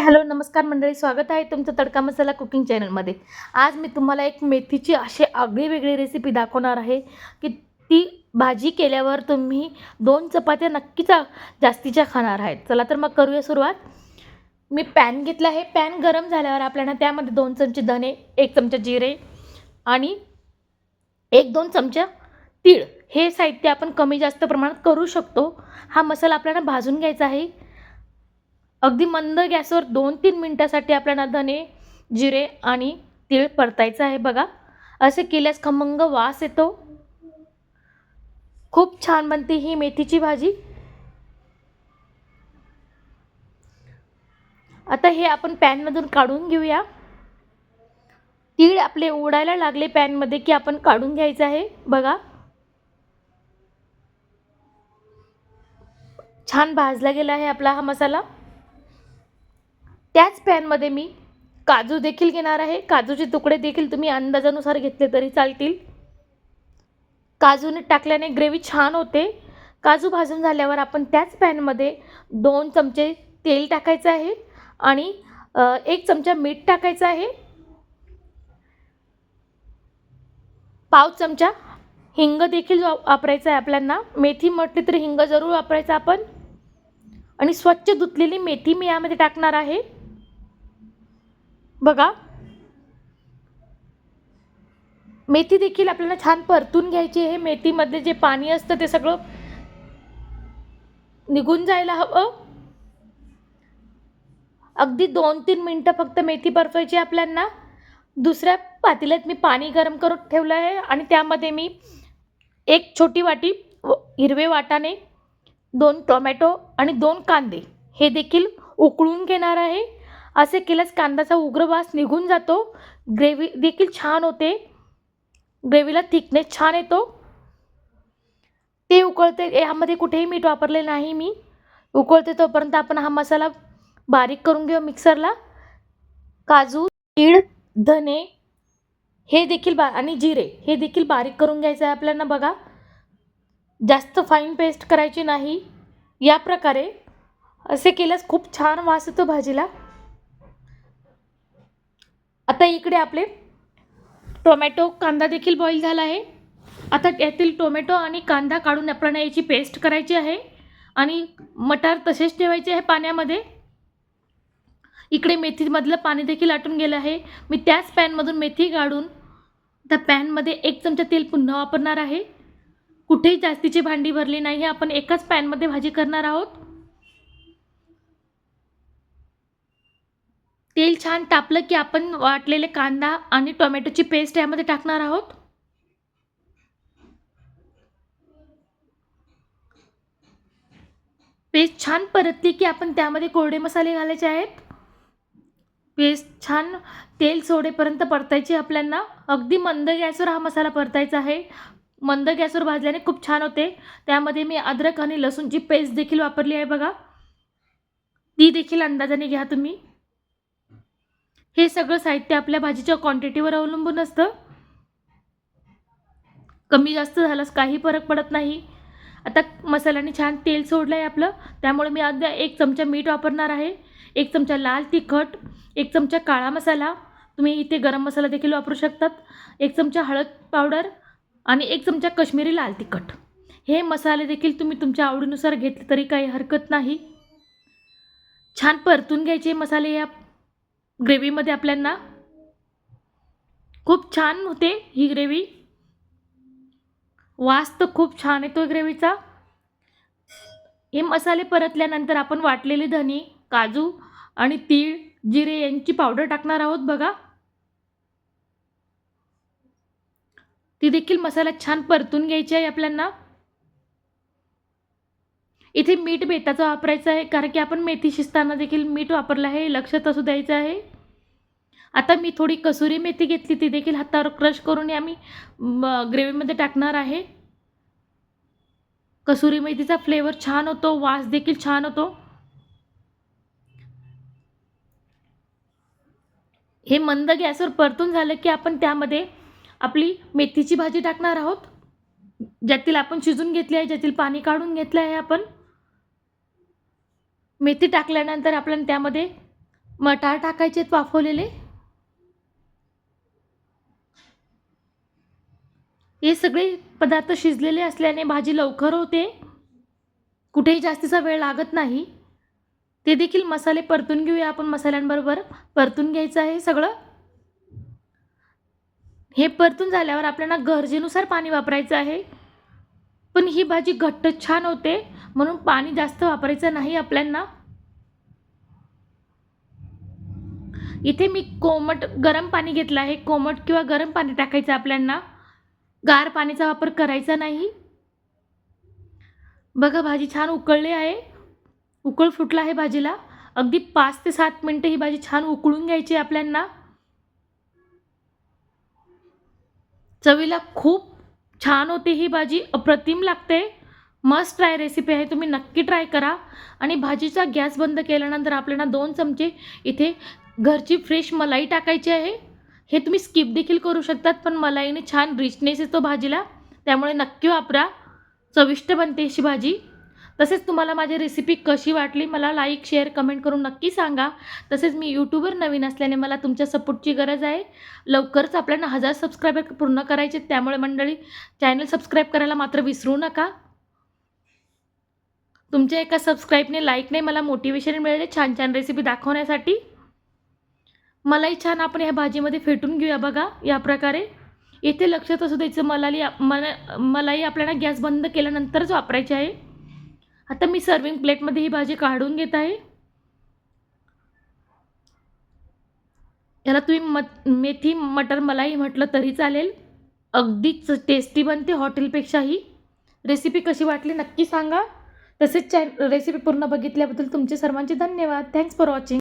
Hello नमस्कार मंडळी स्वागत आहे तुमचं तडका मसाला कुकिंग चॅनलमध्ये. आज मी तुम्हाला एक मेथीची अशी आगळी वेगळी रेसिपी दाखवणार आहे की ती भाजी केल्यावर तुम्ही दोन चपात्या नक्कीच जास्तीच्या खाणार आहेत. चला तर मग करूया सुरुवात. मी पॅन घेतला आहे. पॅन गरम झाल्यावर आपल्याला त्यामध्ये दोन चमचे धने एक चमचा जिरे आणि एक दोन चमचा तीळ. हे साहित्य आपण कमी जास्त प्रमाणात करू शकतो. हा मसाला आपल्याला भाजून घ्यायचा आहे. अगदी मंद गॅसवर दोन तीन मिनटासाठी आपल्याला धने जिरे आणि तीळ परतायचं आहे बघा. असे केल्यास खमंग वास येतो. खूप छान बनते ही मेथीची भाजी. आता हे आपण पॅनमधून काढून घेऊया. तीळ आपले उडायला लागले पॅनमध्ये की आपण काढून घ्यायचं आहे बघा. छान भाजला गेला आहे आपला हा मसाला. त्याच पॅनमध्ये मी काजू देखील घेणार आहे. काजूचे तुकडे देखील तुम्ही अंदाजानुसार घेतले तरी चालतील. काजूने टाकल्याने ग्रेव्ही छान होते. काजू भाजून झाल्यावर आपण त्याच पॅनमध्ये दोन चमचे तेल टाकायचं आहे आणि एक चमचा मीठ टाकायचं आहे. पाव चमचा हिंग देखील वापरायचं आहे आपल्याला मेथी म्हटली तरी हिंग जरूर वापरायचा आपण. आणि स्वच्छ धुतलेली मेथी मी यामध्ये टाकणार आहे. बघा. मेथी देखील आपल्याला छान परतून घ्यायची आहे. मेथीमध्ये जे पाणी असतं ते सगळं निघून जायला हवं. अगदी दोन तीन मिनटं फक्त मेथी परतवायची आहे दुसऱ्या पातेल्यात मी पाणी गरम करून ठेवलं आहे आणि त्यामध्ये मी एक छोटी वाटी व- हिरवे वाटाणे दोन टोमॅटो आणि दोन कांदे हे देखील उकळून घेणार आहे. असे केल्यास कांद्याचा उग्र वास निघून जातो. ग्रेव्ही देखील छान होते. ग्रेव्हीला थिकनेस छान येतो. ते उकळते. यामध्ये कुठेही मीठ वापरले नाही मी. उकळते तोपर्यंत आपण हा मसाला बारीक करून घेऊ मिक्सरला. काजू तीळ धने हे देखील बा आणि जिरे हे देखील बारीक करून घ्यायचं आहे आपल्याला बघा. जास्त फाईन पेस्ट करायची नाही. या प्रकारे असे केल्यास खूप छान वास येतो भाजीला. आता इकडे आपले टोमॅटो कांदा देखील बॉईल झाला आहे. आता यातील टोमॅटो आणि कांदा काढून आपल्याला याची पेस्ट करायची आहे आणि मटार तसेच ठेवायचे आहे पाण्यामध्ये. इकडे मेथीमधलं पाणी देखील आटून गेलं आहे. मी त्याच पॅनमधून मेथी काढून त्या पॅनमध्ये एक चमचा तेल पुन्हा वापरणार आहे. कुठेही जास्तीची भांडी भरली नाही आपण एकाच पॅनमध्ये भाजी करणार आहोत. तेल छान तापलं की आपण वाटलेले कांदा आणि टोमॅटोची पेस्ट यामध्ये टाकणार आहोत. पेस्ट छान परतली की आपण त्यामध्ये कोरडे मसाले घालायचे आहेत. पेस्ट छान तेल सोडेपर्यंत परतायची आपल्याला. अगदी मंद गॅसवर हा मसाला परतायचा आहे. मंद गॅसवर भाजल्याने खूप छान होते. त्यामध्ये मी अद्रक आणि लसूणची पेस्ट देखील वापरली आहे बघा. ती देखील अंदाजाने घ्या तुम्ही. हे सगळं साहित्य आपल्या भाजीच्या क्वांटिटीवर अवलंबून असतं. कमी जास्त झालंच काही फरक पडत नाही. आता मसाल्याने छान तेल सोडलं आहे आपलं. त्यामुळे मी अद्या एक चमचा मीठ वापरणार आहे. एक चमचा लाल तिखट एक चमचा काळा मसाला. तुम्ही इथे गरम मसाला देखील वापरू शकतात. एक चमचा हळद पावडर आणि एक चमचा कश्मीरी लाल तिखट. हे मसाले देखील तुम्ही तुमच्या आवडीनुसार घेतले तरी काही हरकत नाही. छान परतून घ्यायचे मसाले या ग्रेव्हीमध्ये आपल्यांना खूप छान होते ही ग्रेव्ही. वास तर खूप छान येतो ग्रेव्हीचा. हे मसाले परतल्यानंतर आपण वाटलेले धनी काजू आणि तीळ जिरे यांची पावडर टाकणार आहोत बघा. ती देखील मसाला छान परतून घ्यायची आहे आपल्यांना. इथे मीठ बेताचं वापरायचं आहे कारण की आपण मेथी शिजताना देखील मीठ वापरलं आहे लक्षात असू द्यायचं आहे. आता मी थोडी कसुरी मेथी घेतली ती देखील हातावर क्रश करून आम्ही ग्रेव्हीमध्ये टाकणार आहे. कसुरी मेथीचा फ्लेवर छान होतो वास देखील छान होतो. हे मंद गॅसवर परतून झालं की आपण त्यामध्ये आपली मेथीची भाजी टाकणार आहोत. ज्यातील आपण शिजून घेतली आहे ज्यातील पाणी काढून घेतलं आहे आपण. मेथी टाकल्यानंतर आपण त्यामध्ये मटार टाकायचे आहेत वाफवलेले. हे सगळे पदार्थ शिजलेले असल्याने भाजी लवकर होते. कुठेही जास्तीचा वेळ लागत नाही. ते देखील मसाले परतून घेऊया आपण मसाल्यांबरोबर. परतून घ्यायचं आहे सगळं. हे परतून झाल्यावर आपल्याला गरजेनुसार पाणी वापरायचं आहे. पण ही भाजी घट्ट छान होते म्हणून पाणी जास्त वापरायचं नाही आपल्यांना. इथे मी कोमट गरम पाणी घेतलं आहे. कोमट किंवा गरम पाणी टाकायचं आपल्यांना. गार पाण्याचा वापर करायचा नाही. बघा भाजी छान उकळली आहे. उकळ फुटला आहे भाजीला. अगदी पाच ते सात मिनटं ही भाजी छान उकळून घ्यायची आहे आपल्यांना. चवीला खूप छान होते ही भाजी. अप्रतिम लागते. मस्त ट्राय रेसिपी आहे. तुम्ही नक्की ट्राय करा. आणि भाजीचा गॅस बंद केल्यानंतर आपल्याला दोन चमचे इथे घरची फ्रेश मलाई टाकायची आहे. हे तुम्ही स्किप देखील करू शकतात पण मला येणे छान रिचनेस येतो भाजीला. त्यामुळे नक्की वापरा. चविष्ट बनते अशी भाजी. तसेच तुम्हाला माझी रेसिपी कशी वाटली मला लाईक शेअर कमेंट करून नक्की सांगा. तसेच मी यूट्यूबवर नवीन असल्याने मला तुमच्या सपोर्टची गरज आहे. लवकरच आपल्याला हजार सबस्क्रायबर पूर्ण करायचे आहेत. त्यामुळे मंडळी चॅनल सबस्क्राईब करायला मात्र विसरू नका. तुमच्या एका सबस्क्राईबने लाईकने मला मोटिवेशन मिळेल. छान छान रेसिपी दाखवण्यासाठी. मलाही छान आपण ह्या भाजीमध्ये फेटून घेऊया बघा या प्रकारे. इथे लक्षात असू द्यायचं मलाली मला मलाई आपल्याला गॅस बंद केल्यानंतरच वापरायची आहे. आता मी सर्विंग प्लेटमध्ये ही भाजी काढून घेत आहे. याला तुम्ही मत मेथी मटर मलाई म्हटलं तरी चालेल. अगदीच टेस्टी बनते हॉटेलपेक्षाही. रेसिपी कशी वाटली नक्की सांगा. तसेच चॅन रेसिपी पूर्ण बघितल्याबद्दल तुमचे सर्वांचे धन्यवाद. Thanks for watching